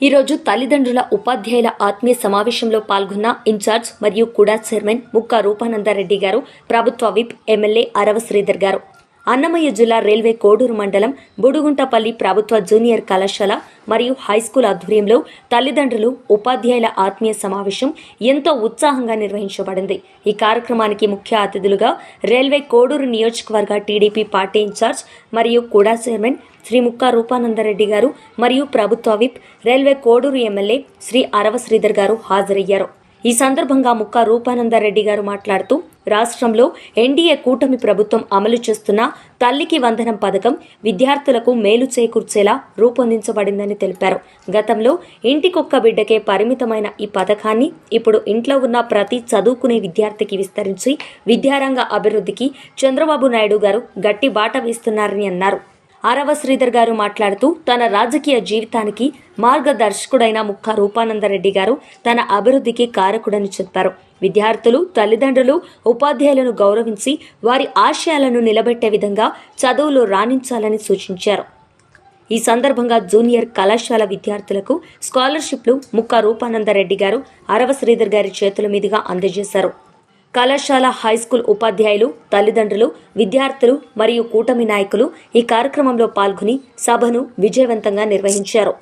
ఈరోజు తల్లిదండ్రుల ఉపాధ్యాయుల ఆత్మీయ సమావేశంలో పాల్గొన్న ఇన్ఛార్జ్ మరియు కుడా చైర్మన్ ముక్కా రూపానందారెడ్డి గారు ప్రభుత్వ విప్ ఎమ్మెల్యే అరవ శ్రీధర్ గారు. అన్నమయ్య జిల్లా రైల్వే కోడూరు మండలం బుడుగుంటపల్లి ప్రభుత్వ జూనియర్ కళాశాల మరియు హైస్కూల్ ఆధ్వర్యంలో తల్లిదండ్రులు ఉపాధ్యాయుల ఆత్మీయ సమావేశం ఎంతో ఉత్సాహంగా నిర్వహించబడింది. ఈ కార్యక్రమానికి ముఖ్య అతిథులుగా రైల్వే కోడూరు నియోజకవర్గ టీడీపీ పార్టీ ఇన్ఛార్జ్ మరియు కూడా చైర్మన్ శ్రీ ముక్కా రూపానందరెడ్డి గారు మరియు ప్రభుత్వ whip railway Koduru MLA Shri Arava Sridhar గారు హాజరయ్యారు. ఈ సందర్భంగా ముక్కా రూపానందరెడ్డి గారు మాట్లాడుతూ రాష్ట్రంలో ఎన్డీఏ కూటమి ప్రభుత్వం అమలు చేస్తున్న తల్లికి వందనం పథకం విద్యార్థులకు మేలు చేకూర్చేలా రూపొందించబడిందని తెలిపారు. గతంలో ఇంటికొక్క బిడ్డకే పరిమితమైన ఈ పథకాన్ని ఇప్పుడు ఇంట్లో ఉన్న ప్రతి చదువుకునే విద్యార్థికి విస్తరించి విద్యారంగ అభివృద్ధికి చంద్రబాబు నాయుడు గారు గట్టి బాట వేస్తున్నారని అన్నారు. ఆరవ శ్రీధర్ గారు మాట్లాడుతూ తన రాజకీయ జీవితానికి మార్గదర్శకుడైన ముక్క రూపానందరెడ్డి గారు తన అభివృద్ధికి కారకుడని చెప్పారు. విద్యార్థులు తల్లిదండ్రులు ఉపాధ్యాయులను గౌరవించి వారి ఆశయాలను నిలబెట్టే విధంగా చదువులో రాణించాలని సూచించారు. ఈ సందర్భంగా జూనియర్ కళాశాల విద్యార్థులకు స్కాలర్షిప్లు ముక్క రూపానందరెడ్డి గారు అరవ శ్రీధర్ గారి చేతుల మీదుగా అందజేశారు. కళాశాల హైస్కూల్ ఉపాధ్యాయులు తల్లిదండ్రులు విద్యార్థులు మరియు కూటమి నాయకులు ఈ కార్యక్రమంలో పాల్గొని సభను విజయవంతంగా నిర్వహించారు.